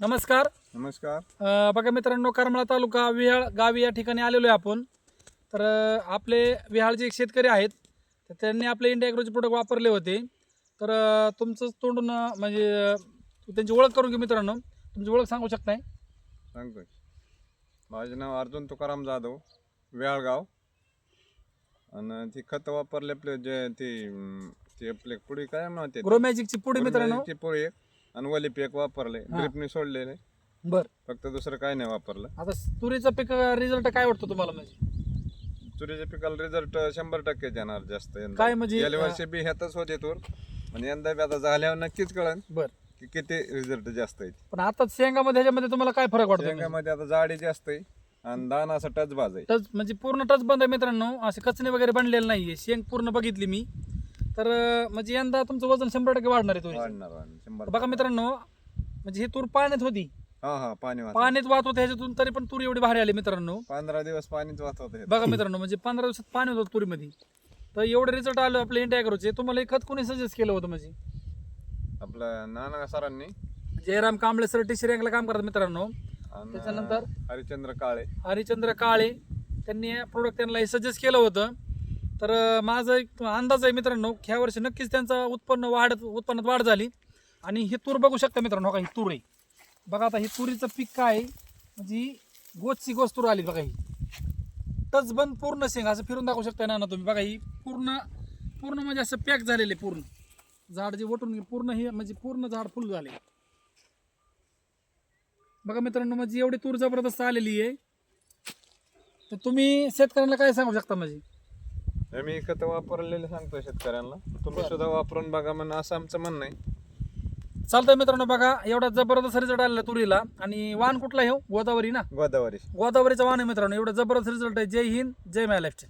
नमस्कार. नमस्कार. अ, बघा मित्रांनो करमाळा तालुका विहाळ गावी या ठिकाणी आलेलो आहे आपण. तर अ, आपले विहाळचे एक शेतकरी आहेत तर त्यांनी आपले इंडिया ॲग्रोचे प्रोडक्ट वापरले होते. तर अ, तुमचं तोंडून अ, म्हणजे अ, त्यांची ओळख करून घेऊ मित्रांनो. तुमची ओळख सांगू शकताय? सांगतोय. माझे नाव अर्जुन तुकाराम जाधव वेळगाव आणि ती खत वापरले आपले जे ती अं, ती आपले पुढे काय म्हणते ग्रो मॅजिकची पुढे मित्रांनो. ती पोळी एक आणि वली पीक वापरले हा. ड्रिपने सोडलेले. बर. फक्त दुसरं काय नाही वापरलं. आता तुरीचं पीक रिझल्ट काय वाटतो तुम्हाला म्हणजे? तुरीच्या पिकाला रिझल्ट शंभर टक्के येणार जास्त यंदा. काय म्हणजे, गेल्या वर्षी बी ह्यातच होते तूर. पण यंदा बी आता झाल्यावर नक्कीच कळन बर. की किती रिझल्ट जास्त आहे पण आता शेंगामध्ये ह्याच्यामध्ये तुम्हाला काय फरक वाटतो म्हणजे? शेंगामध्ये आता जाडी जास्त आहे आणि दाना असा टच भाज आहे. टच म्हणजे पूर्ण टच बंद आहे मित्रांनो. असे कचने वगैरे बनलेले नाहीये. शेंग पूर्ण बघितली मी. तर म्हणजे यंदा तुमचं वजन शंभर टक्के वाढणार आहे तुरीचं वाढणार वाढणार. शंभर बघा मित्रांनो म्हणजे ही तूर पाण्यात होती. हा हा पाणी वाहतं. पाण्यात वाहत होते ह्याच्यातून तरी पण तूर एवढी भारी आली मित्रांनो. पंधरा दिवस पाणीच वाहत होते. बघा मित्रांनो म्हणजे पंधरा दिवसात पाणी होतं तुरीमध्ये. तर एवढे रिझल्ट आलं आपल्या इंडिया ॲग्रोचे तुम्हाला हे खत कोणी सजेस्ट केलं होतं म्हणजे? आपलं नाना सरांनी. जयराम कांबळे सर टी श्रेंगला काम करतात मित्रांनो. आणि त्याच्यानंतर? हरिश्चंद्र काळे. हरिचंद्र काळे त्यांनी प्रोडक्ट त्यांना सजेस्ट केलं होतं. तर माझं एक अंदाज आहे मित्रांनो की ह्या वर्षी नक्कीच त्यांचं उत्पन्न वाढत उत्पन्नात वाढ झाली. आणि ही तूर बघू शकता मित्रांनो का ही तूर आहे. बघा आता ही तुरीचं पीक काय आहे? म्हणजे ही गोचची गोच तूर आली बघा ही. टचबंद पूर्ण शेंग असं फिरून दाखवू शकता ना तुम्ही. बघा ही पूर्ण पूर्ण म्हणजे असं पॅक झालेले पूर्ण. झाड जे वटून पूर्ण हे म्हणजे पूर्ण झाड फुल झाले. बघा मित्रांनो म्हणजे एवढी तूर जबरदस्त आलेली आहे. तर तुम्ही शेतकऱ्यांना काय सांगू शकता म्हणजे? मी खत वापरलेले सांगतो शेतकऱ्यांना. तुम्ही सुद्धा वापरून बघा म्हणून असं आमचं म्हणणं आहे. चालतंय मित्रांनो बघा एवढा जबरदस्त रिझल्ट आलेला तुरीला. आणि वाहन कुठला आहे हो? गोदावरी ना? गोदावरी. गोदावरीचा वाहन आहे मित्रांनो एवढा जबरदस्त रिझल्ट आहे. जय हिंद जय महाराष्ट्र